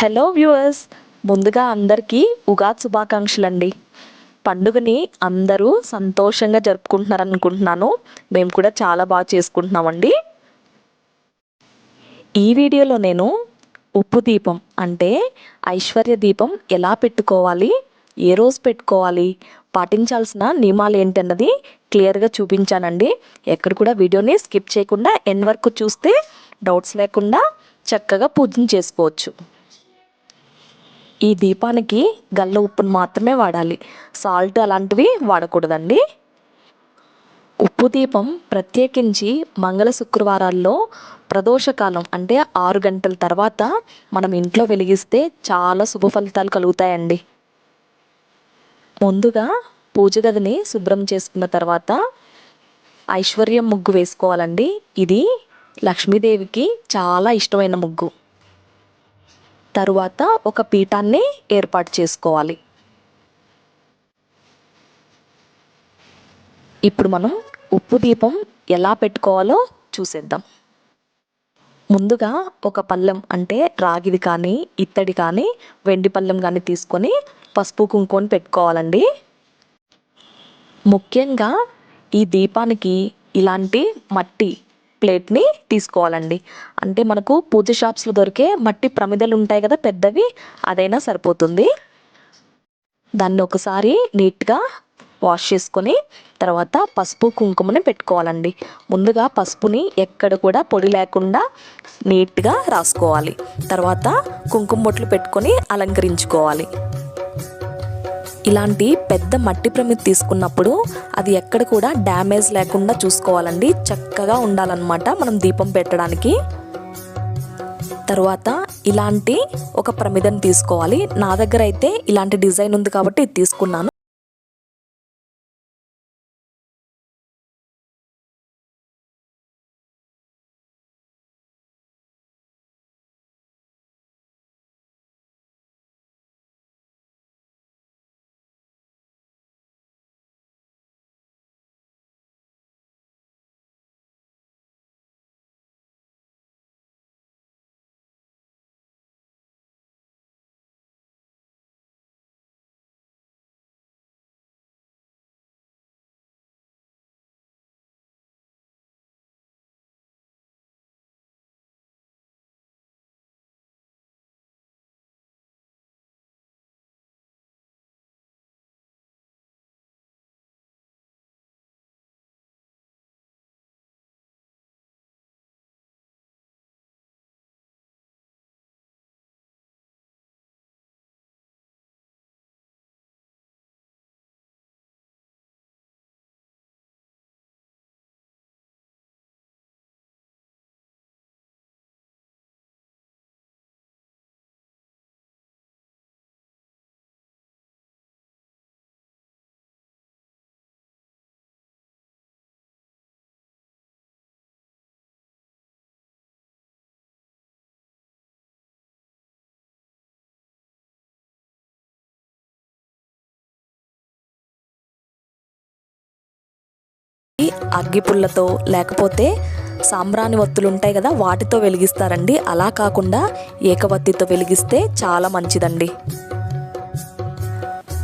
Hello viewers ముందుగా అందరికీ ఉగాది శుభాకాంక్షలు అండి పండుగని అందరూ సంతోషంగా జరుపుకుంటున్నారు అనుకుంటున్నాను మేము కూడా చాలా బాగా చేసుకుంటున్నామండి. ఈ వీడియోలో నేను ఉప్పు దీపం అంటే ఐశ్వర్య దీపం ఎలా పెట్టుకోవాలి ఏ రోజు పెట్టుకోవాలి పాటించాల్సిన నియమాలు ఏంటన్నది క్లియర్గా చూపించానండి. ఎక్కడ కూడా వీడియోని స్కిప్ చేయకుండా ఎన్ వరకు చూస్తే డౌట్స్ లేకుండా చక్కగా పూజన చేసుకోవచ్చు. ఈ దీపానికి గల్ల ఉప్పును మాత్రమే వాడాలి. సాల్ట్ అలాంటివి వాడకూడదండి. ఉప్పు దీపం ప్రత్యేకించి మంగళ శుక్రవారాల్లో ప్రదోషకాలం అంటే ఆరు గంటల తర్వాత మనం ఇంట్లో వెలిగిస్తే చాలా శుభ ఫలితాలు కలుగుతాయండి. ముందుగా పూజ గదిని శుభ్రం చేసుకున్న తర్వాత ఐశ్వర్యం ముగ్గు వేసుకోవాలండి. ఇది లక్ష్మీదేవికి చాలా ఇష్టమైన ముగ్గు. తరువాత ఒక పీఠాన్ని ఏర్పాటు చేసుకోవాలి. ఇప్పుడు మనం ఉప్పు దీపం ఎలా పెట్టుకోవాలో చూసేద్దాం. ముందుగా ఒక పళ్ళెం అంటే రాగిది కానీ ఇత్తడి కానీ వెండి పళ్ళెం కానీ తీసుకొని పసుపు కుంకుమని పెట్టుకోవాలండి. ముఖ్యంగా ఈ దీపానికి ఇలాంటి మట్టి ప్లేట్ని తీసుకోవాలండి. అంటే మనకు పూజ షాప్స్లో దొరికే మట్టి ప్రమిదలు ఉంటాయి కదా పెద్దవి అదైనా సరిపోతుంది. దాన్ని ఒకసారి నీట్గా వాష్ చేసుకొని తర్వాత పసుపు కుంకుమని పెట్టుకోవాలండి. ముందుగా పసుపుని ఎక్కడ కూడా పొడి లేకుండా నీట్గా రాసుకోవాలి. తర్వాత కుంకుమ బొట్లు పెట్టుకొని అలంకరించుకోవాలి. ఇలాంటి పెద్ద మట్టి ప్రమిది తీసుకున్నప్పుడు అది ఎక్కడ కూడా డ్యామేజ్ లేకుండా చూసుకోవాలండి. చక్కగా ఉండాలన్నమాట మనం దీపం పెట్టడానికి. తర్వాత ఇలాంటి ఒక ప్రమిదను తీసుకోవాలి. నా దగ్గర అయితే ఇలాంటి డిజైన్ ఉంది కాబట్టి ఇది తీసుకున్నాను. అగ్గిపుల్లతో లేకపోతే సాంబ్రాణి ఒత్తులు ఉంటాయి కదా వాటితో వెలిగిస్తారండి. అలా కాకుండా ఏకవత్తితో వెలిగిస్తే చాలా మంచిదండి.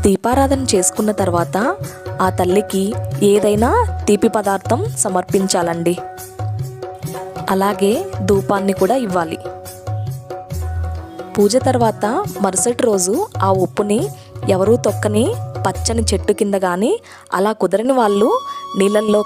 దీపారాధన చేసుకున్న తర్వాత ఆ తల్లికి ఏదైనా తీపి పదార్థం సమర్పించాలండి. అలాగే ధూపాన్ని కూడా ఇవ్వాలి. పూజ తర్వాత మరుసటి రోజు ఆ ఉప్పుని ఎవరూ తొక్కని పచ్చని చెట్టు కింద కానీ అలా కుదరని వాళ్ళు నీళ్ళల్లో